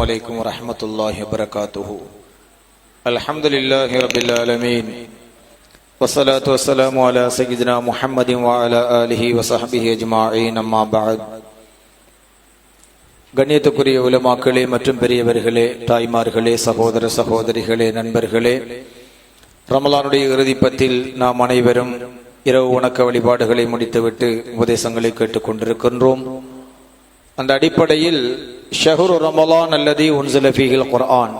السلام عليكم ورحمة الله وبركاته الحمد لله رب العالمين والصلاة والسلام على سيدنا محمد وعلى آله وصحبه أجمعين أما بعد கண்ணியத்துக்குரிய உலமாக்களே மற்றும் பெரியவர்களே தாய்மார்களே சகோதர சகோதரிகளே நண்பர்களே ரமலானுடைய இறுதிப்பத்தில் நாம் அனைவரும் இரவு வணக்க வழிபாடுகளை முடித்துவிட்டு உபதேசங்களை கேட்டுக்கொண்டிருக்கின்றோம் அந்த அடிப்படையில் ஷஹுர் ரமலான் அல்லது உன்சிலஃபிகள் குர்ஆன்.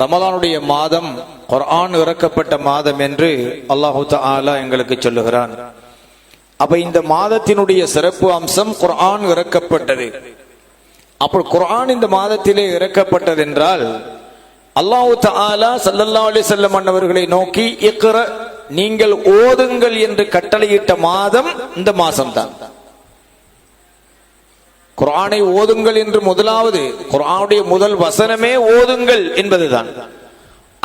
ரமலானுடைய மாதம் குர்ஆன் இறக்கப்பட்ட மாதம் என்று அல்லாஹு தாலா எங்களுக்கு சொல்லுகிறான். அப்ப இந்த மாதத்தினுடைய சிறப்பு அம்சம் குர்ஆன் இறக்கப்பட்டது. அப்போ குர்ஆன் இந்த மாதத்திலே இறக்கப்பட்டது என்றால் அல்லாஹு தாலா சல்லல்லா அலி செல்லம் அன்னவர்களை நோக்கி இக்கிற நீங்கள் ஓதுங்கள் என்று கட்டளையிட்ட மாதம் இந்த மாசம்தான் குர்ஆனை ஓதுங்கள் என்று முதலாவது குரானுடைய முதல் வசனமே ஓதுங்கள் என்பதுதான்.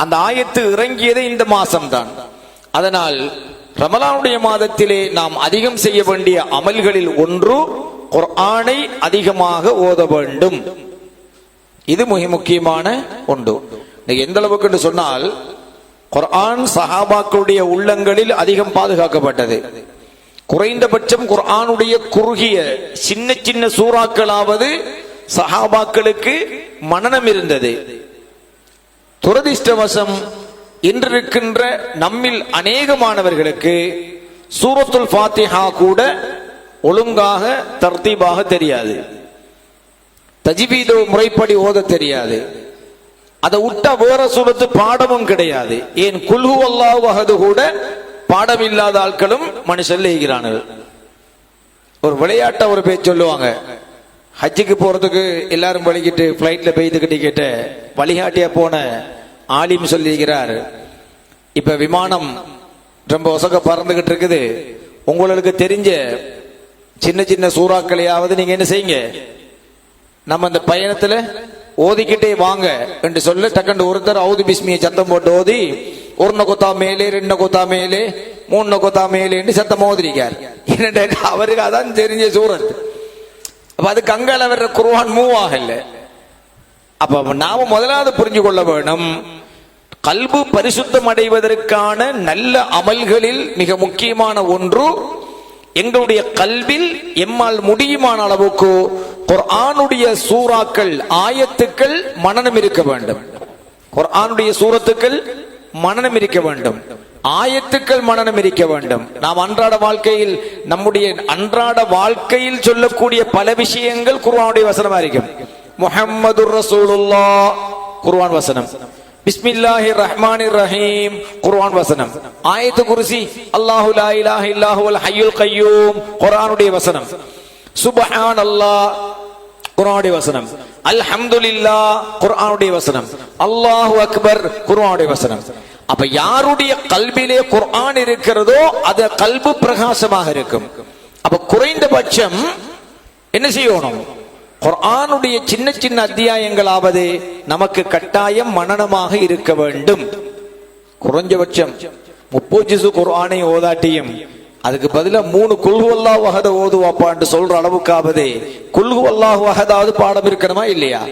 அந்த ஆயத்து இறங்கியதே இந்த மாசம்தான். அதனால் ரமலானுடைய மாதத்திலே நாம் அதிகம் செய்ய வேண்டிய அமல்களில் ஒன்று குர்ஆனை அதிகமாக ஓத வேண்டும். இது மிக முக்கியமான ஒன்று. எந்த அளவுக்கு என்று சொன்னால் குர்ஆன் சஹாபாக்களுடைய உள்ளங்களில் அதிகம் பாதுகாக்கப்பட்டது. குறைந்தபட்சம் குர்ஆனுடைய குறுகிய சின்ன சின்ன சூறாக்களாவது சஹாபாக்களுக்கு மனநம் இருந்தது. துரதிர்ஷ்டவசம் இன்றிருக்கின்ற நம்மில் அநேகமானவர்களுக்கு சூரத்துல் ஃபாத்திஹா கூட ஒழுங்காக தர்த்தீபாக தெரியாது. தஜிபீதோ முறைப்படி ஓத தெரியாது. அதை உட்ட வேற சூரத்து பாடமும் கிடையாது. ஏன் குல்ஹு அல்லாஹ் கூட பாடம் இல்லாத ஆட்களும் மனுஷன் லேகிறானுகள் ஒரு விளையாட்ட ஒரு பேர் சொல்லுவாங்க. ஹஜ்ஜுக்கு போறதுக்கு எல்லாரும் வலிக்கிட்டு பிளைட்ல பெய்துக்கிட்டு கேட்ட வழிகாட்டியா போன ஆலிம் சொல்லியிருக்கிறார். இப்ப விமானம் ரொம்ப ஒசக பறந்துகிட்டு இருக்குது. உங்களுக்கு தெரிஞ்ச சின்ன சின்ன சூறாக்களையாவது நீங்க என்ன செய்யுங்க? நம்ம இந்த பயணத்துல ஓதிக்கிட்டே வாங்க என்று சொல்ல டக்கண்டு ஒருத்தர் அவுது பிஸ்மியை சத்தம் போட்டு ஓதி ஒரு நொகத்தா மேலே ரெண்டு நொகத்தா மேலே மூணு நொகத்தா மேலேன்னு சத்த மோதிரிக்கார். அவருக்கு அதான் தெரிஞ்ச சூரத் அப்ப அது கங்கால வர்ற குருவான் மூவ் ஆகல அப்ப நாம முதலாவது புரிஞ்சு கொள்ள வேணும் கல்பு பரிசுத்தம் அடைவதற்கான நல்ல அமல்களில் மிக முக்கியமான ஒன்று எங்களுடைய கல்வில் எம்மால் முடியுமான அளவுக்கு குர்ஆனுடைய சூறாக்கள் ஆயத்துக்கள் மனநம் இருக்க வேண்டும். குர்ஆனுடைய சூரத்துக்கள் மனநம் இருக்க வேண்டும். ஆயத்துக்கள் மனநம் இருக்க வேண்டும். நாம் அன்றாட வாழ்க்கையில் நம்முடைய அன்றாட வாழ்க்கையில் சொல்லக்கூடிய பல விஷயங்கள் குர்வானுடைய வசனமா இருக்கும். முஹம்மது ரசூலுல்லா குர்வான் வசனம். பிஸ்மில்லாஹி ரஹ்மானிர் ரஹீம். குர்வான் வசனம். ஆயத்து குருசி அல்லாஹு லா இலாஹ இல்லாஹுவல் ஹய்யுல் கய்யூம் குர்ஆனுடைய வசனம். சுப்ஹானல்லாஹ். குர்ஆனுடைய வசனம். அல்ஹம்துலில்லா குர்ஆனுடைய வசனம். அல்லாஹு அக்பர் குர்ஆனுடைய வசனம். அப்ப யாருடைய கல்விலே குர்ஆன் இருக்கிறதோ அது கல்பு பிரகாசமாக இருக்கும். அப்ப குறைந்தபட்சம் என்ன செய்யணும்? குர்ஆனுடைய சின்ன சின்ன அத்தியாயங்களாவது நமக்கு கட்டாயம் மனனமாக இருக்க வேண்டும். குறைஞ்சபட்சம் முப்பது ஜிசு குர்ஆனை ஓதாட்டியும் அதுக்கு பதிலா மூணு குல்ஹு வகத ஓதுவாப்பான்னு சொல்ற அளவுக்காவது குல்ஹு அல்லாஹ் வஹதாவது பாடம் இருக்கணுமா இல்லையா?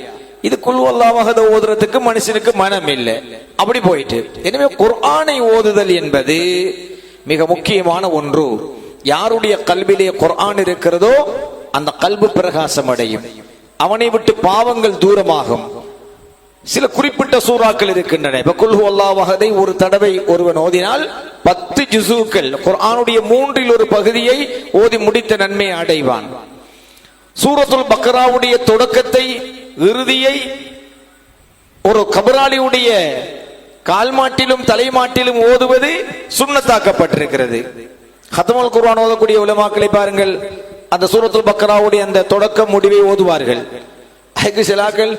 இது குல்ஹு அல்லாஹ் ஓதுறதுக்கு மனுஷனுக்கு மனம் இல்லை. அப்படி போயிட்டு எனவே குர்ஆனை ஓதுதல் என்பது மிக முக்கியமான ஒன்று. யாருடைய கல்விலே குர்ஆன் இருக்கிறதோ அந்த கல்பு பிரகாசம் அடையும். அவனை விட்டு பாவங்கள் தூரமாகும். சில குறிப்பிட்ட சூறாக்கள் இருக்கின்றன. இப்ப குல்ஹு அல்லாஹ் ஒரு தடவை ஒருவன் ஓதினால் பத்து ஜிசுக்கள் குர்ஆனுடைய மூன்றில் ஒரு பகுதியை ஓதி முடித்த நன்மை அடைவான். சூரத்துல் பக்ராவுடைய தொடக்கத்தை இறுதியை ஒரு கபராளியுடைய கால்மாட்டிலும் தலைமாட்டிலும் ஓதுவது சுண்ணத்தாக்கப்பட்டிருக்கிறது. ஹத்தமுல் குர்ஆன் ஓதக்கூடிய உலமாக்களை பாருங்கள். அந்த சூரத்துல் பக்ராவுடைய அந்த தொடக்க முடிவை ஓதுவார்கள். அதுக்கு சிலாக்கள்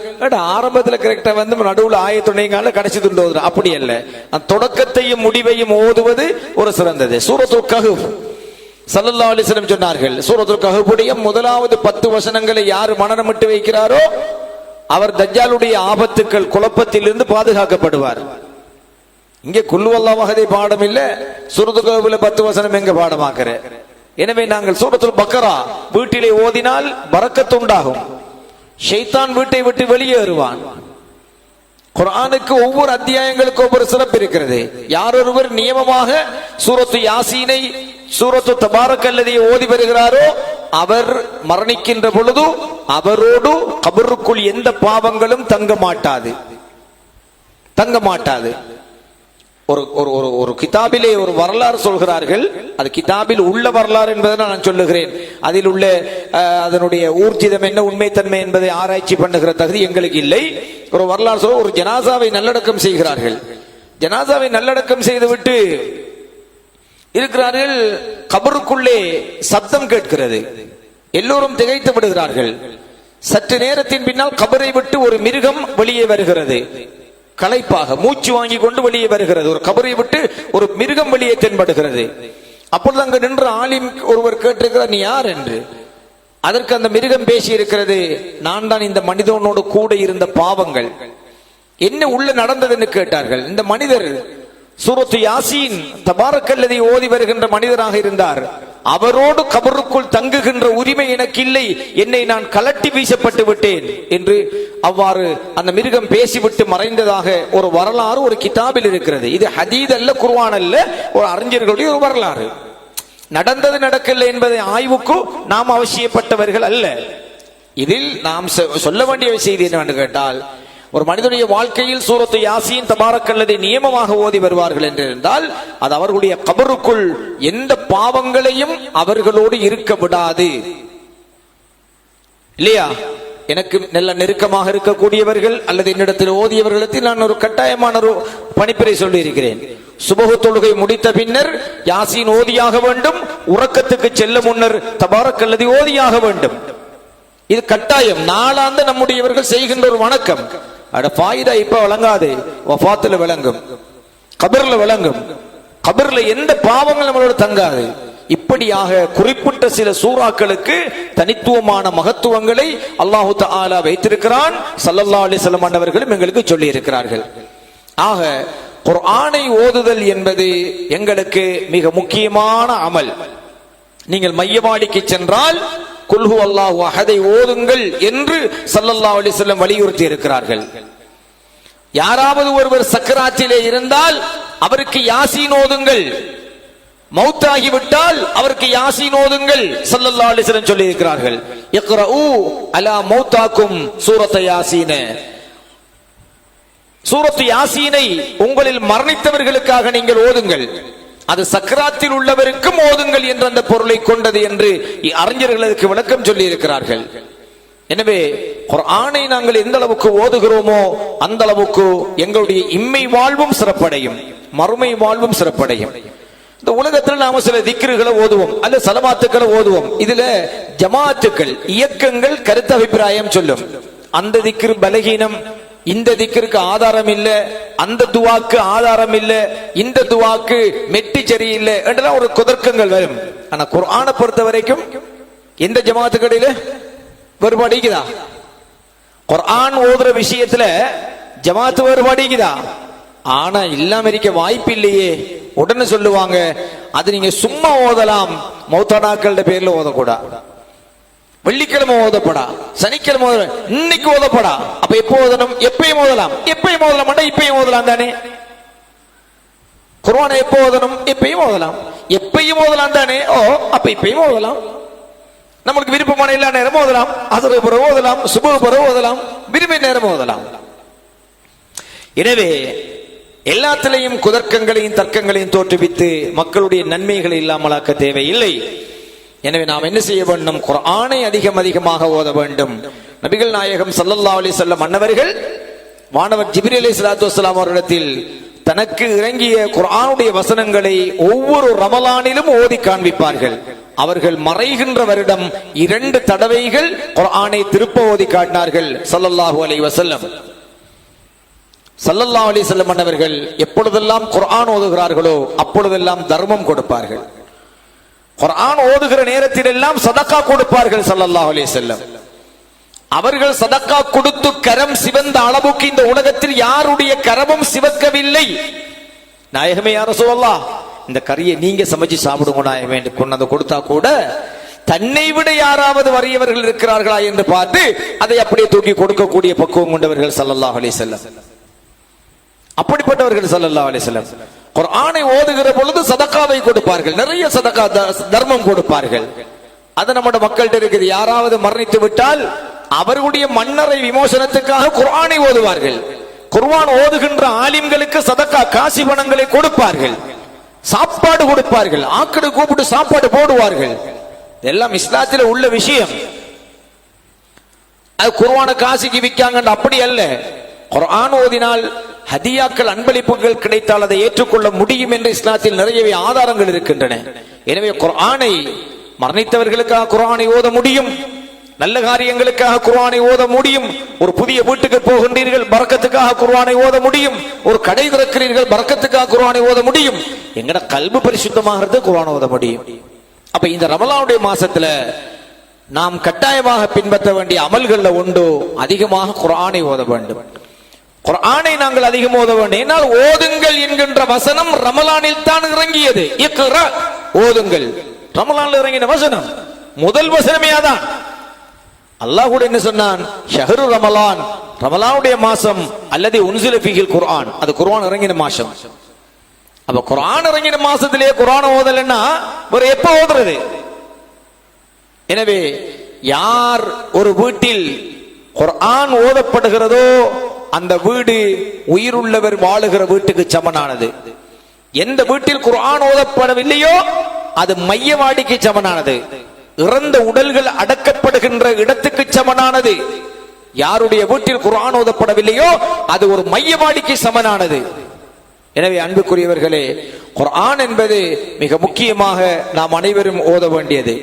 ஆரம்பத்தில் கரெக்டா வந்து நடுவில் ஆய துணைங்கால கடைசி துண்டு ஓதுறோம் அப்படி அல்ல. அந்த தொடக்கத்தையும் முடிவையும் ஓதுவது ஒரு சிறந்தது. சூரத்துல் கஹுப் சல்லல்லா அலிஸ்லம் சொன்னார்கள் சூரத்துல் கஹபுடைய முதலாவது பத்து வசனங்களை யார் மனநமிட்டு வைக்கிறாரோ அவர் தஜ்ஜாலுடைய ஆபத்துக்கள் குழப்பத்திலிருந்து பாதுகாக்கப்படுவார். இங்கே குல்லுவல்லா வகதை பாடம் இல்ல சூரத்து கஹபுல பத்து வசனம் எங்க பாடமாக்குற? எனவே நாங்கள் சூரத்துல் பக்கரா வீட்டிலே ஓதினால் பறக்கத்து உண்டாகும். ஷைத்தான் வீட்டை விட்டு வெளியேறுவான். குரானுக்கு ஒவ்வொரு அத்தியாயங்களுக்கும் ஒவ்வொரு சிறப்பு இருக்கிறது. யாரொருவர் நியமமாக சூரத்து யாசீனை சூரத்து தபாரக்கல்லதியை ஓதி வருகிறாரோ அவர் மரணிக்கின்ற பொழுது அவரோடு கபருக்குள் எந்த பாவங்களும் தங்க மாட்டாது. தங்க மாட்டாது. ஒரு ஒரு ஒரு ஒரு கிதாபிலே ஒரு வரலாறு சொல்கிறார்கள். அது கிதாபில் உள்ள வரலாறு என்பதை நான் சொல்லுகிறேன். அதில் உள்ள அதனுடைய ஊர்ஜிதம் என்ன உண்மைத்தன்மை என்பதை ஆராய்ச்சி பண்ணுகிற தகுதி எங்களுக்கு இல்லை. ஒரு வரலாறு சொல்ல ஒரு ஜனாசாவை நல்லடக்கம் செய்கிறார்கள். ஜனாசாவை நல்லடக்கம் செய்துவிட்டு இருக்கிறார்கள் கபருக்குள்ளே சப்தம் கேட்கிறது. எல்லோரும் திகைத்து விடுகிறார்கள். சற்று நேரத்தின் பின்னால் கபரை விட்டு ஒரு மிருகம் வெளியே வருகிறது. களைப்பாக மூச்சு வாங்கி கொண்டு வெளியே வருகிறது. ஒரு கபரை விட்டு ஒரு மிருகம் வெளியே தென்படுகிறது. அப்பொழுது அங்கு நின்ற ஆலிம் ஒருவர் கேட்டிருக்கிறார் நீ யார் என்று? அதற்கு அந்த மிருகம் பேசி இருக்கிறது நான் தான் இந்த மனிதனோடு கூட இருந்த பாவங்கள். என்ன உள்ள நடந்ததுன்னு கேட்டார்கள். இந்த மனிதர் சூரத்து யாசீன் தபாரக்கல்லதை ஓதி வருகின்ற மனிதராக இருந்தார். அவரோடு கபருக்குள் தங்குகின்ற உரிமை எனக்கு இல்லை என்னை நான் கலட்டி வீசப்பட்டு விட்டேன் என்று அவ்வாறு அந்த மிருகம் பேசிவிட்டு மறைந்ததாக ஒரு வரலாறு ஒரு கிதாபில் இருக்கிறது. இது ஹதீத் அல்ல குர்வான் அல்ல ஒரு அறிஞர்களுடைய ஒரு வரலாறு. நடந்தது நடக்கல என்பதை ஆய்வுக்கு நாம் அவசியப்பட்டவர்கள் அல்ல. இதில் நாம் சொ- சொல்ல வேண்டிய செய்தி என்னவென்று கேட்டால் ஒரு மனிதனுடைய வாழ்க்கையில் சூரத்து யாசியின் தபாரக்கல்லதை நியமமாக ஓதி வருவார்கள் என்று இருந்தால் அது அவர்களுடைய கபருக்குள் எந்த பாவங்களையும் அவர்களோடு இருக்க விடாது. இல்லையா? எனக்கு நல்ல நெருக்கமாக இருக்கக்கூடியவர்கள் அல்லது என்னிடத்தில் ஓதியவர்களிடத்தில் நான் ஒரு கட்டாயமான ஒரு பணிப்புரை சொல்லி இருக்கிறேன் சுபகு தொழுகை முடித்த பின்னர் யாசின் ஓதியாக வேண்டும் உறக்கத்துக்கு செல்ல முன்னர் தபாரக்கல்லதி ஓதியாக வேண்டும். இது கட்டாயம். நாளாந்த நம்முடையவர்கள் செய்கின்ற ஒரு வணக்கம். அட ஃபாயிதா இப்ப விளங்காதே. வஃபாத்துல விளங்கும். கபர்ல விளங்கும். கபர்ல எந்த பாவங்கள் நம்மளோட தங்காது. இப்படியாக குறிப்பிட்ட சில சூறாக்களுக்கு தனித்துவமான மகத்துவங்களை அல்லாஹு தாலா வைத்திருக்கிறான். சல்லல்லா அலைஹி வஸல்லம் ஆண்டவர்களும் எங்களுக்கு சொல்லி இருக்கிறார்கள் ஆக குர்ஆனை ஓதுதல் என்பது எங்களுக்கு மிக முக்கியமான அமல். நீங்கள் மையவாடிக்கு சென்றால் குல்ஹு அல்லாஹு அஹதை ஓதுங்கள் என்று சல்லல்லா அலி செல்லம் வலியுறுத்தி இருக்கிறார்கள். யாராவது ஒருவர் சக்கராத்திலே இருந்தால் அவருக்கு யாசீன் ஓதுங்கள். மௌத்தாகிவிட்டால் அவருக்கு யாசீன் ஓதுங்கள் சல்லல்லா அலைஹி வஸல்லம் சொல்லி இருக்கிறார்கள். இக்ரஊ அலா மௌத்தாக்கும் சூரத்தை யாசீன. சூரத்து யாசீனை உங்களில் மரணித்தவர்களுக்காக நீங்கள் ஓதுங்கள். அது சக்கராத்தில் உள்ளவருக்கும் ஓதுங்கள் என்ற அந்த பொருளை கொண்டது என்று அறிஞர்கள் அதுக்கு விளக்கம் சொல்லி இருக்கிறார்கள் எனவே ஆணை நாங்கள் எந்த அளவுக்கு ஓதுகிறோமோ அந்த அளவுக்கு எங்களுடைய இம்மை வாழ்வும் சிறப்படையும் மறுமை வாழ்வும் சிறப்படையும். இந்த உலகத்தில் நாம சில திக்ருகளை ஓதுவோம் அல்ல சலமாத்துக்களை ஓதுவோம். இதுல ஜமாத்துக்கள் இயக்கங்கள் கருத்து அபிப்பிராயம் சொல்லும். அந்த திக்ரு பலகீனம் இந்த திக்கிற்கு ஆதாரம் இல்ல அந்த துவாக்கு ஆதாரம் இல்ல இந்த துவாக்கு மெட்டி சரியில்லை என்றெல்லாம் ஒரு குதர்க்கங்கள் வரும். ஆனா குரானை பொறுத்த வரைக்கும் எந்த ஜமாத்து கடையில வேறுபாடிக்குதா குர்ஆன் ஓதுற விஷயத்துல ஜமாத்து வேறுபாடிக்குதா ஆனா இல்லாம இருக்க வாய்ப்பு இல்லையே. உடனே சொல்லுவாங்க அது நீங்க சும்மா ஓதலாம். மௌத்தானாக்கள பேர்ல ஓதக்கூடாது. வெள்ளிக்கிழமை ஓதப்படா சனிக்கிழமை ஓத இன்னைக்கு ஓதப்படா. அப்ப எப்போ ஓதணும்? எப்பயும் ஓதலாம். எப்பயும் ஓதலாம். இப்பயும் ஓதலாம் தானே? குர்ஆனை எப்போ ஓதணும்? எப்பயும் ஓதலாம். எப்பயும் ஓதலாம் தானே? ஓ அப்ப இப்பயும் ஓதலாம். நம்மளுக்கு விருப்பமான எல்லா நேரமும் ஓதலாம். அசரு பிறகு ஓதலாம் சுப பிறகு ஓதலாம் விரும்பிய நேரம் ஓதலாம். எனவே எல்லாத்திலையும் குதர்க்கங்களையும் தர்க்கங்களையும் தோற்றுவித்து மக்களுடைய நன்மைகளை இல்லாமலாக்க தேவையில்லை. எனவே நாம் என்ன செய்ய வேண்டும்? குரானை அதிகம் அதிகமாக ஓத வேண்டும். நபிகள் நாயகம் ஸல்லல்லாஹு அலைஹி மன்னவர்கள் அன்னவர்கள் வானவர் அலி சலாத்து வலாம் அவரிடத்தில் தனக்கு இறங்கிய குரானுடைய வசனங்களை ஒவ்வொரு ரமலானிலும் ஓதி காண்பிப்பார்கள். அவர்கள் மறைகின்ற வருடம் இரண்டு தடவைகள் குரானை திருப்ப ஓதி காட்டினார்கள் சல்லல்லாஹு அலைஹி வசல்லம் சல்லல்லா அலி வஸல்லம் மன்னவர்கள் எப்பொழுதெல்லாம் குரான் ஓதுகிறார்களோ அப்பொழுதெல்லாம் தர்மம் கொடுப்பார்கள். குரான் ஓதுகிற நேரத்தில் எல்லாம் சதக்கா கொடுப்பார்கள் ஸல்லல்லாஹு அலே செல்லம் அவர்கள் சதக்கா கொடுத்து கரம் சிவந்த அளவுக்கு இந்த உலகத்தில் யாருடைய கரமும் சிவக்கவில்லை நாயகமே யார சொல்லலாம் இந்த கறியை நீங்க சமைச்சு சாப்பிடுங்க நாயகமே என்று கொண்டாந்து கொடுத்தா கூட தன்னை விட யாராவது வறியவர்கள் இருக்கிறார்களா என்று பார்த்து அதை அப்படியே தூக்கி கொடுக்கக்கூடிய பக்குவம் கொண்டவர்கள் சல்லல்லாஹ் அலி செல்லம் அப்படிப்பட்டவர்கள் ஸல்லல்லாஹு அலைஹி செல்லம் குரானை ஓதுகிற பொழுது சதக்காவை கொடுப்பார்கள். நிறைய சதக்கா த- தர்மம் கொடுப்பார்கள். அது நம்முடைய மக்கள்கிட்ட இருக்குது. யாராவது மரணித்து விட்டால் அவர்களுடைய மன்னரை விமோசனத்துக்காக குர்ஆனை ஓதுவார்கள். குர்ஆன் ஓதுகின்ற ஆலிம்களுக்கு சதக்கா காசி பணங்களை கொடுப்பார்கள். சாப்பாடு கொடுப்பார்கள். ஆக்கடு கூப்பிட்டு சாப்பாடு போடுவார்கள். எல்லாம் இஸ்லாத்தில் உள்ள விஷயம். அது குர்ஆன காசிக்கு விற்காங்க அப்படி அல்ல. குர்ஆன் ஓதினால் ஹதியாக்கள் அன்பளிப்புகள் கிடைத்தால் அதை ஏற்றுக்கொள்ள முடியும் என்று இஸ்லாத்தில் நிறையவே ஆதாரங்கள் இருக்கின்றன. எனவே குரானை மரணித்தவர்களுக்காக குரானை ஓத முடியும். நல்ல காரியங்களுக்காக குர்ஆனை ஓத முடியும். ஒரு புதிய வீட்டுக்கு போகின்றீர்கள் பறக்கத்துக்காக குர்வானை ஓத முடியும். ஒரு கடை திறக்கிறீர்கள் பறக்கத்துக்காக குர்ஆனை ஓத முடியும். எங்கட கல்வி பரிசுத்தமாகிறது குர்ஆன் ஓத முடியும். அப்ப இந்த ரமலானுடைய மாசத்துல நாம் கட்டாயமாக பின்பற்ற வேண்டிய அமல்கள்ல ஒன்று அதிகமாக குரானை ஓத வேண்டும். குரானை நாங்கள் அதிகம் ஓத வேண்டும். ஏன்னால் ஓதுங்கள் என்கின்ற வசனம் ரமலானில் தான் இறங்கியது. ஓதுங்கள். ரமலானில் இறங்கின வசனம் முதல் வசனமே அதான். அல்லாஹ் கூட என்ன சொன்னான்? ஷஹரு ரமலான் ரமலானுடைய மாசம் அல்லது உன்சில ஃபீஹில் குர்ஆன். அது குர்ஆன் இறங்கின மாசம். அப்ப குர்ஆன் இறங்கின மாசத்திலேயே குர்ஆன் ஓதலைன்னா ஒரு எப்ப ஓதுறது? எனவே யார் ஒரு வீட்டில் குர்ஆன் ஓதப்படுகிறதோ அந்த வீடு உயிருள்ளவர் வாழுகிற வீட்டுக்கு சமனானது. எந்த வீட்டில் குரான் ஓதப்படவில்லையோ அது மையவாடிக்கு சமனானது. இறந்த உடல்கள் அடக்கப்படுகின்ற இடத்துக்கு சமனானது. யாருடைய வீட்டில் குரான் ஓதப்படவில்லையோ அது ஒரு மையவாடிக்கு சமனானது. எனவே அன்புக்குரியவர்களே குரான் என்பது மிக முக்கியமாக நாம் அனைவரும் ஓத வேண்டியது.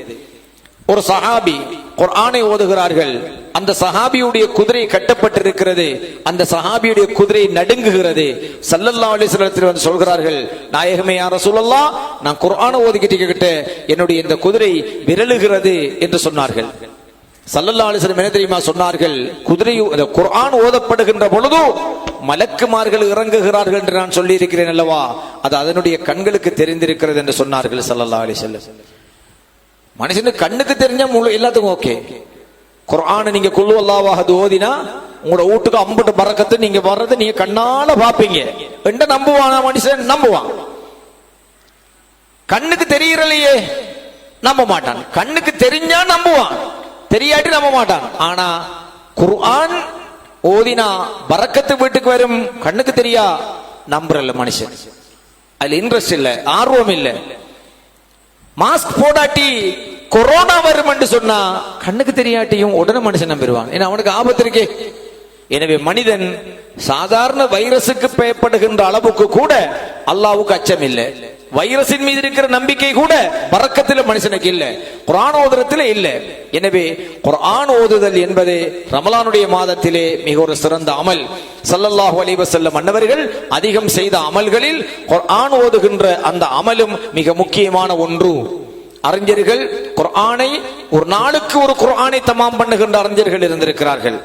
ஒரு சஹாபி குர்ஆனை ஓதுகிறார்கள். அந்த சஹாபியுடைய குதிரை கட்டப்பட்டிருக்கிறது. அந்த சஹாபியுடைய குதிரை நடுங்குகிறது. சல்லல்லா அலிஸ்வரத்தில் வந்து சொல்கிறார்கள் நாயகமே யார சொல்லலாம் நான் குர்ஆனை ஓதிக்கிட்டு கிட்ட என்னுடைய இந்த குதிரை விரலுகிறது என்று சொன்னார்கள். சல்லல்லா அலிஸ்வரம் என்ன தெரியுமா சொன்னார்கள்? குதிரை குர்ஆன் ஓதப்படுகின்ற பொழுது மலக்குமார்கள் இறங்குகிறார்கள் என்று நான் சொல்லி இருக்கிறேன் அல்லவா? அது அதனுடைய கண்களுக்கு தெரிந்திருக்கிறது என்று சொன்னார்கள் சல்லல்லா அலிஸ்லம் மனுஷனு கண்ணுக்கு தெரிஞ்சா முழு எல்லாத்துக்கும் ஓகே. குரான நீங்க குல்லு அல்லாவாக ஓதினா உங்களோட வீட்டுக்கு அம்புட்டு பறக்கத்து நீங்க வர்றது நீங்க கண்ணால பாப்பீங்க. எந்த நம்புவானா மனுஷன்? நம்புவான். கண்ணுக்கு தெரியறலையே நம்ப மாட்டான். கண்ணுக்கு தெரிஞ்சா நம்புவான். தெரியாட்டி நம்ப மாட்டான். ஆனா குர்ஆன் ஓதினா பறக்கத்து வீட்டுக்கு வரும் கண்ணுக்கு தெரியா? நம்புறல்ல மனுஷன். அதுல இன்ட்ரெஸ்ட் இல்ல ஆர்வம் இல்லை. மாஸ்க் போடாட்டி கொரோனா வரும் என்று சொன்னா கண்ணுக்கு தெரியாட்டியும் உடனே மனுஷன் நம்பிடுவான். ஏன்னா அவனுக்கு ஆபத்து இருக்கே. எனவே மனிதன் சாதாரண வைரஸுக்கு பயப்படுகின்ற அளவுக்கு கூட அல்லாவுக்கு அச்சம் இல்லை வைரஸின் மீது இருக்கிற நம்பிக்கை கூட பறக்கத்தில் மனுஷனுக்கு இல்லை. குரான் ஓதுறத்துல இல்லை. எனவே குரான் ஓதுதல் என்பது ரமலானுடைய மாதத்திலே மிக ஒரு சிறந்த அமல். சல்லல்லாஹு அலைஹி செல்லும் மன்னவர்கள் அதிகம் செய்த அமல்களில் குரான் ஓதுகின்ற அந்த அமலும் மிக முக்கியமான ஒன்று. அறிஞர்கள் குர்ஆனை ஒரு நாளுக்கு ஒரு குர்ஆனை தமாம் பண்ணுகின்ற அறிஞர்கள் இருந்திருக்கிறார்கள்.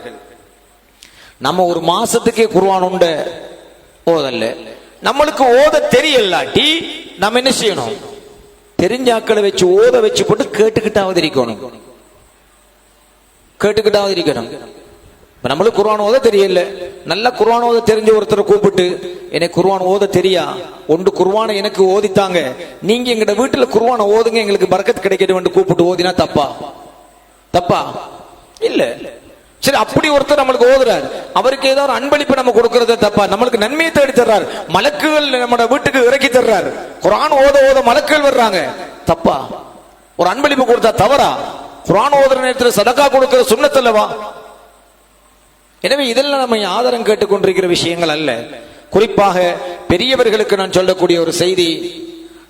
நம்ம ஒரு மாசத்துக்கே குர்ஆன் உண்டு. ஓதல்ல. நம்மளுக்கு ஓத தெரியலாட்டி நம்ம என்ன செய்யணும்? தெரிஞ்சாக்களை வச்சு ஓத வச்சு போட்டு கேட்டுக்கிட்டாவது இருக்கணும் கேட்டுக்கிட்டாவது இருக்கணும் இப்ப நம்மளுக்கு குர்வான் ஓத தெரியல. நல்ல குர்வான் ஓத தெரிஞ்ச ஒருத்தரை கூப்பிட்டு எனக்கு குர்வான் ஓத தெரியா? ஒன்று குர்வானை எனக்கு ஓதித்தாங்க. நீங்க எங்கட வீட்டுல குர்வானை ஓதுங்க எங்களுக்கு பரக்கத் கிடைக்கணும் கூப்பிட்டு ஓதினா தப்பா? தப்பா? இல்ல. சரி அப்படி ஒருத்தர் நம்மளுக்கு ஓதுறாரு. அவருக்கு ஏதோ ஒரு அன்பளிப்பு நம்ம கொடுக்கறது தப்பா. நம்மளுக்கு நன்மையை தேடி தர்றாரு. மலக்குகள் நம்ம வீட்டுக்கு இறக்கி தர்றாரு. குரான் ஓத ஓத மலக்குகள் வர்றாங்க. தப்பா? ஒரு அன்பளிப்பு கொடுத்தா தவறா? குரான் ஓதுற நேரத்தில் சதக்கா கொடுக்கிற சுண்ணத்தல்லவா எனவே இதெல்லாம் நம்ம ஆதாரம் கேட்டுக்கொண்டிருக்கிற விஷயங்கள் அல்ல. குறிப்பாக பெரியவர்களுக்கு நான் சொல்லக்கூடிய ஒரு செய்தி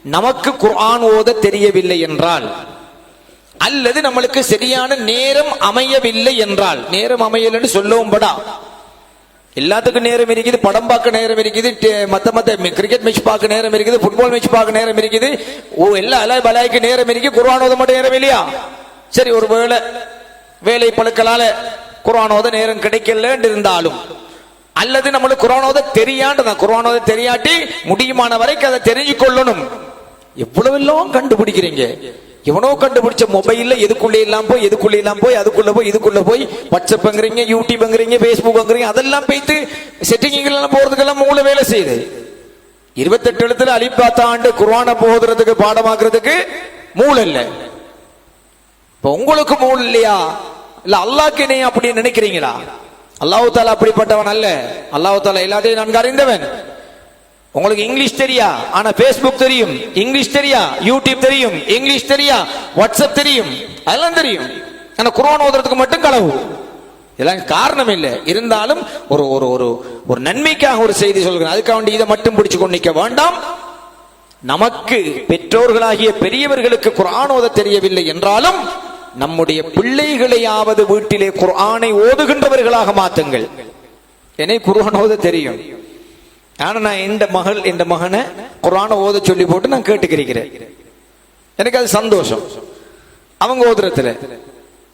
நமக்கு குரான் ஓத தெரியவில்லை என்றால் அல்லது நம்மளுக்கு சரியான நேரம் அமையவில்லை என்றால். நேரம் அமையலன்னு சொல்லவும் படா. எல்லாத்துக்கும் நேரம் இருக்குது படம் பார்க்க நேரம் இருக்குது மற்ற மத்த மத்த கிரிக்கெட் மேட்ச் பார்க்க நேரம் இருக்குது ஃபுட்பால் மேட்ச் பார்க்க நேரம் இருக்குது. ஓ எல்லா அலை பலாய்க்கு நேரம் இருக்கு குர்ஆன் மட்டும் நேரம் இல்லையா? சரி ஒரு வேளை வேலை பழுக்களால குர்வானோத நேரம் கிடைக்கல இருந்தாலும் அல்லது நம்மளுக்கு குர்ஆன் தெரியாண்டு குர்ஆன் தெரியாட்டி முடியுமான வரைக்கும் அதை தெரிஞ்சு கொள்ளணும் எவ்வளவெல்லாம் கண்டுபிடிக்கிறீங்க? எவனோ கண்டுபிடிச்ச மொபைல்ல எதுக்குள்ளே எல்லாம் போய் எதுக்குள்ளே எல்லாம் போய் அதுக்குள்ள போய் இதுக்குள்ள போய் வாட்ஸ்அப்ங்கிறீங்க யூடியூப்ங்கிறீங்க ஃபேஸ்புக்ங்கிறீங்க அதெல்லாம் போய்த்து செட்டிங்கெல்லாம் போறதுக்கெல்லாம் மூளை வேலை செய்யுது. இருபத்தெட்டு எழுத்துல அலிபாத்தா ஆண்டு குர்ஆனை போதுறதுக்கு பாடமாக்குறதுக்கு மூளை இல்லை. இப்போ உங்களுக்கு மூளை இல்லையா? இல்ல அல்லாக்கு நீ அப்படி நினைக்கிறீங்களா? அல்லாஹு தாலா அப்படிப்பட்டவன் அல்ல. அல்லாஹு தாலா எல்லாத்தையும் நன்கு அறிந்தவன். உங்களுக்கு இங்கிலீஷ் தெரியா? ஆனா பேஸ்புக் தெரியும் இங்கிலீஷ் தெரியா? யூடியூப் தெரியும் இங்கிலீஷ் தெரியா? வாட்ஸ்அப் தெரியும் அதெல்லாம் தெரியும். ஆனா குரான் ஓதுறதுக்கு மட்டும் களவு. இதெல்லாம் காரணம் இல்லை. இருந்தாலும் ஒரு ஒரு ஒரு ஒரு நன்மைக்காக ஒரு செய்தி சொல்கிறேன். அதுக்காக வேண்டி இதை மட்டும் பிடிச்சு கொண்டு நிற்க வேண்டாம். நமக்கு பெற்றோர்களாகிய பெரியவர்களுக்கு குரான் ஓத தெரியவில்லை என்றாலும் நம்முடைய பிள்ளைகளையாவது வீட்டிலே குரானை ஓதுகின்றவர்களாக மாத்துங்கள். என்னை குரான் ஓத தெரியும். ஆனா நான் இந்த மகள் இந்த மகனை குரான ஓத சொல்லி போட்டு நான் கேட்டுக்கிறேன். எனக்கு அது சந்தோஷம். அவங்க ஓதுறதுல.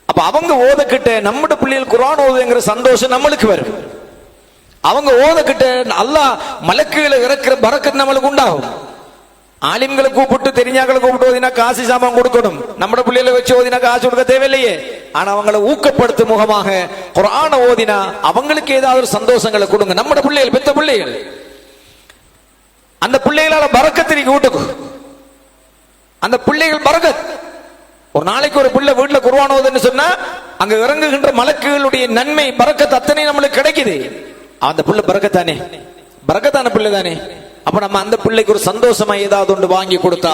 அப்ப அவங்க ஓதக்கிட்ட நம்மட பிள்ளைகள் குரான் ஓதுங்கிற சந்தோஷம் நம்மளுக்கு வரும். அவங்க ஓதக்கிட்ட அல்லாஹ் மலக்குகளை இறக்குற பறக்கத் நம்மளுக்கு உண்டாகும். ஆலிம்களை கூப்பிட்டு தெரிஞ்சாங்களை கூப்பிட்டு ஓதினா காசு சாமான் கொடுக்கணும். நம்ம பிள்ளைகளை வச்சு ஓதினா காசு கொடுக்க தேவையில்லையே. ஆனா அவங்களை ஊக்கப்படுத்தும் முகமாக குரான ஓதினா அவங்களுக்கு ஏதாவது ஒரு சந்தோஷங்களை கொடுங்க. நம்ம பிள்ளைகள் பெத்த பிள்ளைகள். அந்த பிள்ளைகளால பறக்கத்தை நீங்க வீட்டுக்கு அந்த பிள்ளைகள் பறக்க. ஒரு நாளைக்கு ஒரு பிள்ளை வீட்டுல குர்ஆன் சொன்னா அங்க இறங்குகின்ற மலக்குகளுடைய நன்மை பறக்கத்து அத்தனை நம்மளுக்கு கிடைக்குது. அந்த பிள்ளை பறக்கத்தானே? பறக்கத்தான பிள்ளை தானே அப்ப நம்ம அந்த பிள்ளைக்கு ஒரு சந்தோஷமா ஏதாவது ஒன்று வாங்கி கொடுத்தா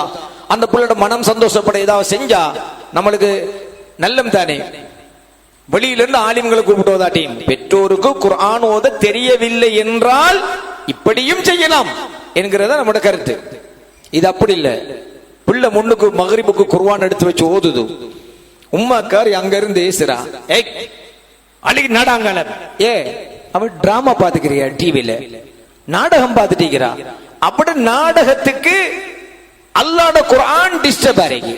அந்த பிள்ளையோட மனம் சந்தோஷப்பட ஏதாவது செஞ்சா நம்மளுக்கு நல்லம் தானே? வெளியிலிருந்து ஆலிம்களை கூப்பிட்டு பெற்றோருக்கு குர்ஆன் ஓத தெரியவில்லை என்றால் இப்படியும் செய்யலாம். என்கிறத நம்மட கருத்து. இது அப்படி இல்லை. பிள்ளை முன்னுக்கு மகரிபுக்கு குர்ஆன் எடுத்து வச்சு ஓதுது. உம்மாக்கார் அங்க இருந்து ஏசுறா. ஏய் அழகி நாடாங்கல ஏ அவ டிராமா பாத்துக்கிறியா டிவில நாடகம் பாத்துட்டீங்கிறா அப்படி நாடகத்துக்கு அல்லாட குரான் டிஸ்டர்ப் ஆறீங்க.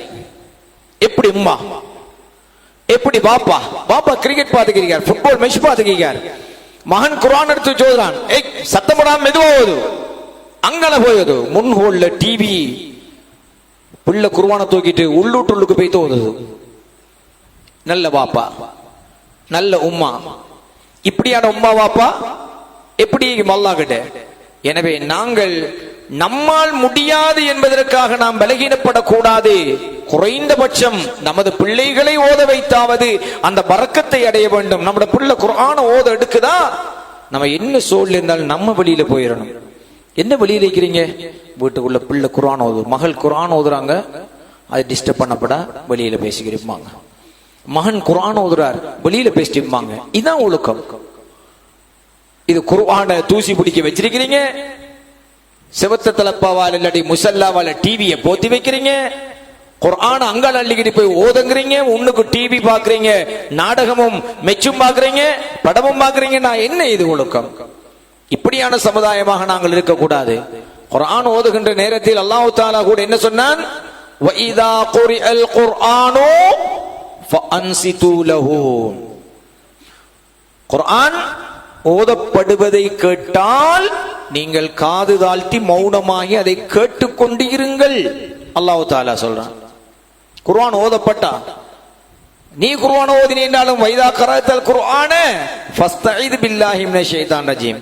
எப்படி உம்மா? எப்படி பாப்பா? பாப்பா கிரிக்கெட் பாத்துக்கிறீங்க ஃபுட்பால் மெஷ் பாத்துக்கிறீங்க மகன் குரான் எடுத்து சோதரான் ஏய் சத்தம் போடாம மெதுவா ஓது. அங்கன போயது. முன் ஹோல்ல டிவி புள்ள குர்ஆனை தூக்கிட்டு உள்ளூட்டுள்ளுக்கு போய் ஓதுது நல்ல பாப்பா நல்ல உம்மா. இப்படியான உம்மா பாப்பா? எப்படி அல்லாஹ் எனவே நாங்கள் நம்மால் முடியாது என்பதற்காக நாம் பலகீனப்படக்கூடாது. குறைந்தபட்சம் நமது பிள்ளைகளை ஓத வைத்தாவது அந்த பறக்கத்தை அடைய வேண்டும். நம்மட பிள்ளை குரான ஓத எடுக்குதா? நம்ம என்ன சூழல் இருந்தாலும் நம்ம வெளியில போயிடணும் என்ன வெளியில் இருக்கிறீங்க வீட்டுக்குள்ள பிள்ளை குரான் ஓது மகள் குரான் ஓதுறாங்க. அது டிஸ்டர்ப் பண்ணப்படா வெளியில பேசிக்கிருப்பாங்க. மகன் குரான் ஓதுறார் வெளியில பேசிட்டு இதுதான் ஒழுக்கம். இது குர்ஆனை தூசி பிடிக்க வச்சிருக்கிறீங்க. சிவத்த தலப்பாவால் இல்லாட்டி முசல்லாவால டிவியை போத்தி வைக்கிறீங்க. குர்ஆன் அங்கால அள்ளிக்கிட்டு போய் ஓதுங்கிறீங்க. உன்னுக்கு டிவி பாக்குறீங்க. நாடகமும் மெச்சும் பாக்குறீங்க. படமும் பாக்குறீங்க. நான் என்ன இது ஒழுக்கம்? இப்படியான சமுதாயமாக நாங்கள் இருக்கக்கூடாது. குரான் ஓதுகின்ற நேரத்தில் அல்லாஹு தாலா கூட என்ன சொன்னான்? குரான் ஓதப்படுவதை கேட்டால் நீங்கள் காது தாழ்த்தி மௌனமாகி அதை கேட்டுக்கொண்டு இருங்கள் அல்லாஹு தாலா சொல்றான். குர்ஆன் ஓதப்பட்டா? நீ குர்ஆன் ஓதினாலும் வைதா கராத்தல் குர்ஆன ஃபஸ்தஈது பில்லாஹி மினஷ் ஷைத்தானிர் ரஜீம்.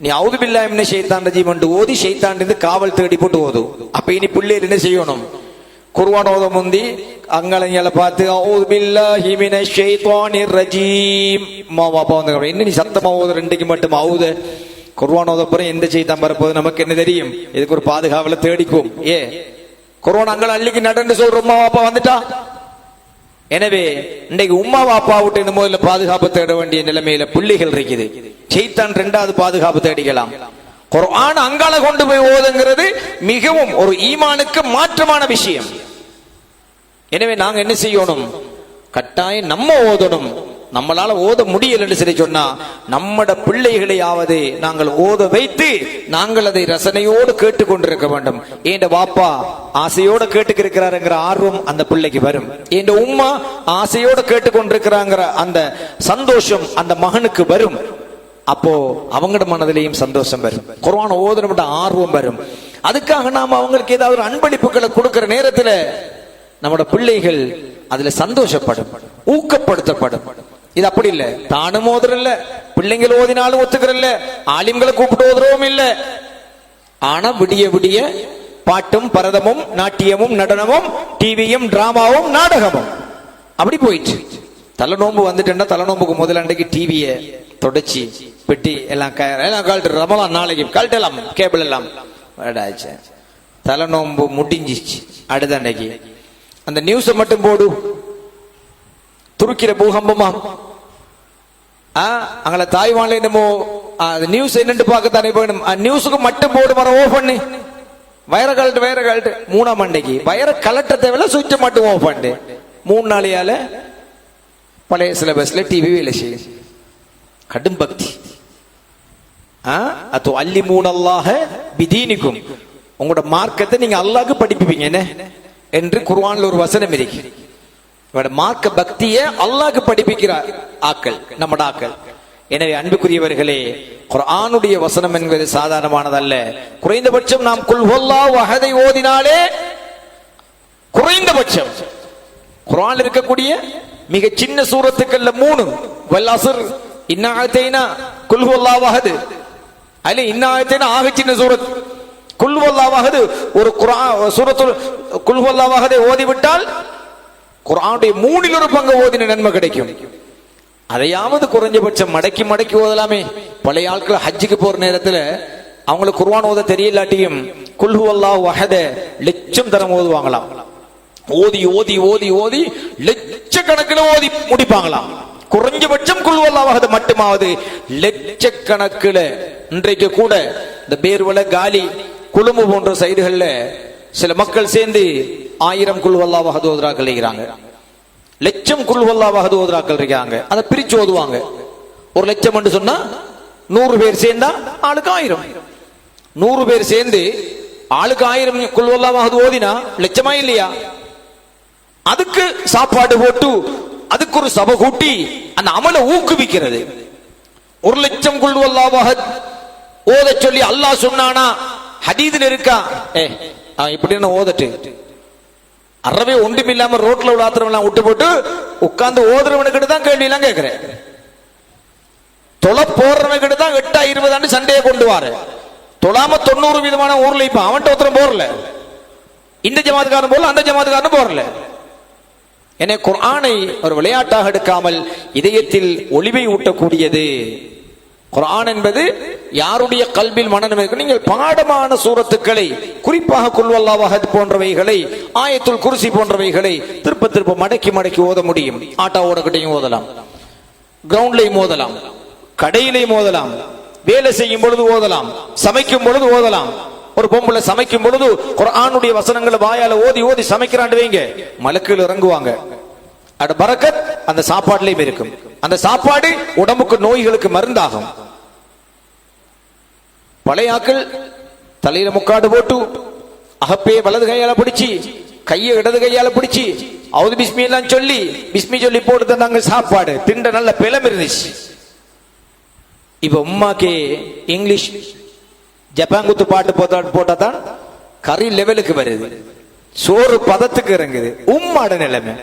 நீ அவுது பில்லாஹி ஷெய்தான் ஷைத்தான் ரஜீம் என்று ஓதி ஷெய்தான் இருந்து காவல் தேடி போட்டு ஓது. அப்ப இனி பிள்ளைகள் என்ன செய்யணும்? குர்ஆன் ஓத முந்தி அங்கலங்களை பார்த்து அவுது பில்லாஹி மினஷ் ஷைத்தானிர் ரஜீம். மா பாப்பா வந்து என்ன நீ சத்தமா ஓது? ரெண்டுக்கு மட்டும் அவுது. குர்ஆன் ஓத போற எந்த செய்தான் வரப்போது நமக்கு என்ன தெரியும்? இதுக்கு ஒரு பாதுகாவல தேடிக்கும். ஏ குர்ஆன் அங்கல அள்ளிக்கு நடந்து சொல்ற உம்மா பாப்பா வந்துட்டா? எனவே இன்னைக்கு உமா பாப்பா விட்டு இந்த முதல்ல பாதுகாப்பு தேட வேண்டிய நிலைமையில புள்ளிகள் இருக்குது. செய்தான் ரெண்டாவது பாதுகாப்பு தேடிக்கலாம். குர்ஆன் அங்கால கொண்டு போய் ஓதுங்கிறது மிகவும் ஒரு ஈமானுக்கு மாற்றமான விஷயம். எனவே நாங்க என்ன செய்யணும்? கட்டாயம் நம்ம ஓதணும். நம்மளால ஓத முடியல என்று சொல்லி சொன்னா நம்மட பிள்ளைகளையாவது நாங்கள் ஓத வைத்து நாங்கள் அதை ரசனையோடு கேட்டுக்கொண்டிருக்க வேண்டும். ஏண்ட வாப்பா ஆசையோட கேட்டுக்கிருக்கிறாருங்கிற ஆர்வம் அந்த பிள்ளைக்கு வரும். ஏண்ட உம்மா ஆசையோட கேட்டுக்கொண்டிருக்கிறாங்கிற அந்த சந்தோஷம் அந்த மகனுக்கு வரும். அப்போ அவங்களோட மனதிலையும் சந்தோஷம் வரும். குர்ஆன் ஓதனோட ஆர்வம் வரும். அதுக்காக நாம அவங்களுக்கு ஏதாவது ஒரு அன்பளிப்புகளை கொடுக்கிற நேரத்துல நம்மளோட பிள்ளைகள் அதுல சந்தோஷப்படும் ஊக்கப்படுத்தப்படும். இது அப்படி இல்ல. தானும் ஓதுறல்ல பிள்ளைங்கள் ஓதினாலும் ஒத்துக்கிறல்ல ஆலிம்களை கூப்பிட்டு ஓதுறவும் இல்ல. ஆனா விடிய விடிய பாட்டும் பரதமும் நாட்டியமும் நடனமும் டிவியும் டிராமாவும் நாடகமும். அப்படி போயிட்டு தலைநோம்பு வந்துட்டேன்னா தலைநோம்புக்கு முதல் அன்றைக்கு டிவியை தொடச்சி பெட்டி எல்லாம் எல்லாம் கழட்டு ரமலாம் நாளைக்கு கழட்டலாம் கேபிள் எல்லாம். தலை தலைநோம்பு முடிஞ்சிச்சு அடுத்த அன்னைக்கு. அந்த நியூஸை மட்டும் போடு. துருக்கிற பூகம்பமா? ஆ, அங்கள தாய்வான்ல என்னமோ அந்த நியூஸ் என்னன்னு பார்க்கத்தானே போகணும் நியூஸுக்கு மட்டும் போடு மரம் ஓ பண்ணு. வயர கலட்டு வயர கலட்டு மூணாம் மண்டைக்கு வயர கலட்ட தேவையில்ல சுவிட்ச மட்டும் ஓ பண்ணு. மூணு நாளையால பழைய சிலபஸ்ல டிவி வேலை செய்யும். கடும் பக்தி. அது அல்லி மூணல்லாக விதீனிக்கும் உங்களோட மார்க்கத்தை நீங்க அல்லாக்கு படிப்பீங்க என்ன? என்று குர்ஆன்ல ஒரு வசனம் இருக்கு. இவட மார்க்க பக்தியை அல்லாக்கு படிப்பிக்கிறார் ஆக்கள் நம்மட ஆக்கள். எனவே அன்புக்குரியவர்களே குர்ஆனுடைய வசனம் என்பது சாதாரணமானதல்ல. குறைந்தபட்சம் நாம் குல்ஹொல்லா வகதை ஓதினாலே குறைந்தபட்சம். குரான் இருக்கக்கூடிய மிக சின்ன சூரத்துக்கள்ல மூணு. வல்லாசுர் அஸ்ர் இன்னா குல்ஹொல்லா குல் அதுல இன்னாயத்தின் ஆத்தைனா ஆக சின்ன சூரத் குல்வல்லாவாகது ஒரு குரா சூரத்து குல்வல்லாவாகதே ஓதிவிட்டால் குரானுடைய மூணில் ஒரு பங்கு ஓதின நன்மை கிடைக்கும் அதையாவது குறைஞ்சபட்சம் மடக்கி மடக்கி ஓதலாமே பழைய ஆட்கள் ஹஜ்ஜுக்கு போற நேரத்துல அவங்களுக்கு குர்வான் ஓத தெரியலாட்டியும் குல்ஹு அல்லாஹ் வஹத லட்சம் தரம் ஓதுவாங்களாம் ஓதி ஓதி ஓதி ஓதி லட்சக்கணக்கில் ஓதி முடிப்பாங்களாம் குறைஞ்சபட்சம் குழுவல்லாவது மட்டுமாவது லட்சக்கணக்கில் இன்றைக்கு கூட இந்த பேர்வல காலி குழும்பு போன்ற சைடுகள்ல சில மக்கள் சேர்ந்து ஆயிரம் குழுவல்லாவாக வகது இருக்கிறாங்க லட்சம் குழுவல்லாவாக வகது ஓதுராக்கள் இருக்காங்க. அதை பிரிச்சு ஓதுவாங்க. ஒரு லட்சம் என்று சொன்னா நூறு பேர் சேர்ந்தா ஆளுக்கு ஆயிரம். நூறு பேர் சேர்ந்து ஆளுக்கு ஆயிரம் குழுவல்லாவாக ஓதினா லட்சமா இல்லையா? அதுக்கு சாப்பாடு போட்டு அதுக்கு ஒரு சபை கூட்டி அந்த அமலை ஊக்குவிக்கிறது. ஒரு லட்சம் குள்வல்லாவாக ஓத சொல்லி அல்லாஹ் சொன்னானா? ஹதீதுல இருக்கா? ஏ அவன் இப்படின்னு ஓதட்டு? அறவே ஒன்றும் இல்லாம ரோட்ல உள்ள விட்டு போட்டு உட்கார்ந்து ஓதுறவனுக்கிட்ட தான் கேள்வி எல்லாம் கேட்கிறேன். தொலை போடுறவனுக்கிட்ட தான் எட்டா இருபதாண்டு சண்டையை கொண்டு வாரு. தொழாம தொண்ணூறு விதமான ஊர்ல இப்ப அவன்கிட்ட ஒருத்தரம் போறல. இந்த ஜமாத்துக்காரன் போல அந்த ஜமாத்துக்காரன் போறல. என்னை குர்ஆனை ஒரு விளையாட்டாக எடுக்காமல் இதயத்தில் ஒளிவை ஊட்டக்கூடியது. குரான் என்பது யாருடைய கல்வியில் மனநம் நீங்கள் பாடமான சூரத்துக்களை குறிப்பாக குல்வல்லாவாக போன்றவைகளை ஆயத்துல் குருசி போன்றவைகளை திருப்ப திருப்ப மடக்கி மடக்கி ஓத முடியும். ஆட்டா ஓடக்கிட்டையும் ஓதலாம். கிரவுண்ட்லையும் ஓதலாம். கடையிலையும் ஓதலாம். வேலை செய்யும் பொழுது ஓதலாம். சமைக்கும் பொழுது ஓதலாம். ஒரு பொம்பளை சமைக்கும் பொழுது குரானுடைய வசனங்களை வாயால ஓதி ஓதி சமைக்கிறாண்டு வைங்க. மலக்கில் இறங்குவாங்க. அட பறக்கத் அந்த சாப்பாடுலயும் இருக்கும். அந்த சாப்பாடு உடம்புக்கு நோய்களுக்கு மருந்தாகும். பழையாக்கள் தலையில முக்காடு போட்டு அகப்பே வலது கையால பிடிச்சி கையை இடது கையால பிடிச்சி அவது பிஸ்மி எல்லாம் சொல்லி பிஸ்மி சொல்லி போட்டு தந்தாங்க சாப்பாடு. திண்ட நல்ல பிளம் இருந்துச்சு. இப்ப உமாக்கே இங்கிலீஷ் ஜப்பான் குத்து பாட்டு போட்டா போட்டா தான் கறி லெவலுக்கு வருது. சோறு பதத்துக்கு இறங்குது. உம்மாட நிலைமை.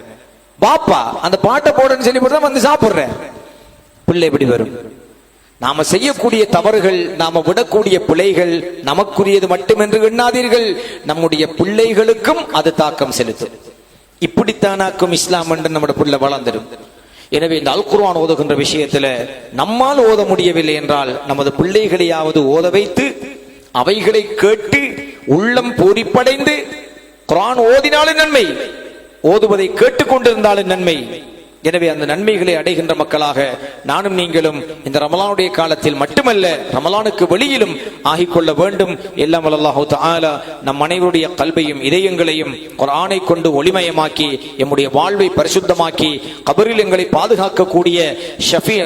பாப்பா அந்த பாட்டை போடன்னு சொல்லி போட்டு வந்து சாப்பிடுறேன். பிள்ளை எப்படி வரும்? நாம செய்யக்கூடிய தவறுகள் நாம விடக்கூடிய பிழைகள் நமக்குரியது மட்டுமென்று எண்ணாதீர்கள். நம்முடைய பிள்ளைகளுக்கும் அது தாக்கம் செலுத்தும். இப்படித்தானாக்கும் இஸ்லாம் என்று நம்முடைய பிள்ளை வளர்ந்துடும். எனவே இந்த அல்குர்வான் ஓதுகின்ற விஷயத்துல நம்மால் ஓத முடியவில்லை என்றால் நமது பிள்ளைகளையாவது ஓத வைத்து அவைகளை கேட்டு உள்ளம் பூரிப்படைந்து குரான் ஓதினாலும் நன்மை ஓதுவதை கேட்டுக்கொண்டிருந்தாலும் நன்மை. எனவே அந்த நன்மைகளை அடைகின்ற மக்களாக நானும் நீங்களும் இந்த ரமலானுடைய காலத்தில் மட்டுமல்ல ரமலானுக்கு வெளியிலும் ஆகிக்கொள்ள வேண்டும். எல்லாம் அல்லாஹு தாலா நம் அனைவருடைய கல்வையும் இதயங்களையும் குர்ஆனை கொண்டு ஒளிமயமாக்கி எம்முடைய வாழ்வை பரிசுத்தமாக்கி கபரில் எங்களை பாதுகாக்கக்கூடிய ஷஃபி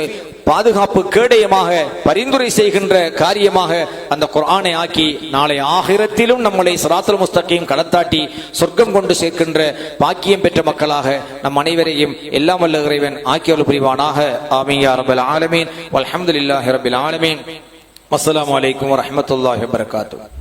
பாதுகாப்பு கேடயமாக பரிந்துரை செய்கின்ற காரியமாக அந்த குரானை ஆக்கி நாளை ஆகிரத்திலும் நம்மளை சராத்தல் முஸ்தகையும் கடத்தாட்டி சொர்க்கம் கொண்டு சேர்க்கின்ற பாக்கியம் பெற்ற மக்களாக நம் அனைவரையும் எல்லாம் வல்ல இறைவன் ஆக்கியவள் புரிவானாக. ஆமியா யா ஆலமீன். வல்ஹம்துலில்லாஹி ரபில் ஆலமீன். அஸ்லாம் வலைக்கம் வரஹ்மத்துல்லாஹி வபரகாத்துஹு.